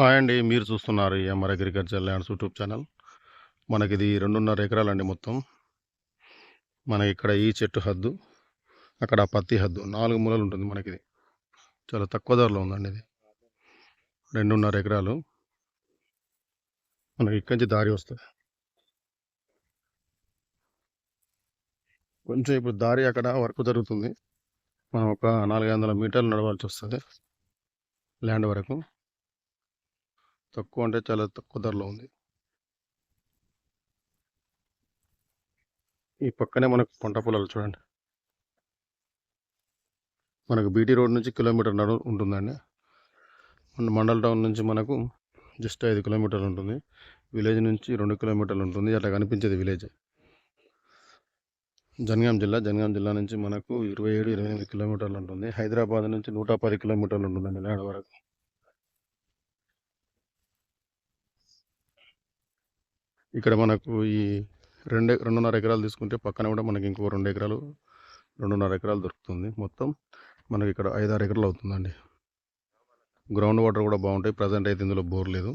Hi అండి. మీరు చూస్తున్నారు MR agriculture lands YouTube channel. మనకి ఇది రెండున్నర ఎకరాలండి మొత్తం. మనకి ఇక్కడ ఈ చెట్టు హద్దు అక్కడ పత్తి హద్దు నాలుగు మూలలు ఉంటుంది మనకి ఇది చాలా తక్కువ ధరలో ఉందండి ఇది. రెండున్నర ఎకరాలు. మనకి ఇక్కడి నుంచి దారి వస్తుంది. కొంచెం ఇప్పుడు దారి అక్కడ వర్క్ జరుగుతుంది. మనం ఒక నాలుగు వందల మీటర్లు నడవాల్సి వస్తుంది. ల్యాండ్ వరకు. తక్కువ అంటే చాలా తక్కువ ధరలో ఉంది. ఈ పక్కనే మనకు పంట పొలాలు చూడండి. మనకు బీటీ రోడ్ నుంచి కిలోమీటర్ నడు ఉంటుందండి. మన మండల్ టౌన్ నుంచి మనకు జస్ట్ ఐదు కిలోమీటర్లు ఉంటుంది. విలేజ్ నుంచి రెండు కిలోమీటర్లు ఉంటుంది. అట్లా కనిపించేది విలేజ్. జనగాం జిల్లా జనగాం జిల్లా నుంచి మనకు ఇరవై ఏడు ఇరవై ఎనిమిది కిలోమీటర్లు ఉంటుంది. హైదరాబాద్ నుంచి నూట పది కిలోమీటర్లు ఉంటుందండి నాడు వరకు. ఇక్కడ మనకు ఈ రెండు రెండున్నర ఎకరాలు తీసుకుంటే పక్కన కూడా మనకి ఇంకో రెండు ఎకరాలు రెండున్నర ఎకరాలు దొరుకుతుంది మొత్తం. మనకి ఇక్కడ ఐదారు ఎకరాలు అవుతుందండి. గ్రౌండ్ వాటర్ కూడా బాగుంటాయి. ప్రజెంట్ అయితే ఇందులో బోర్ లేదు.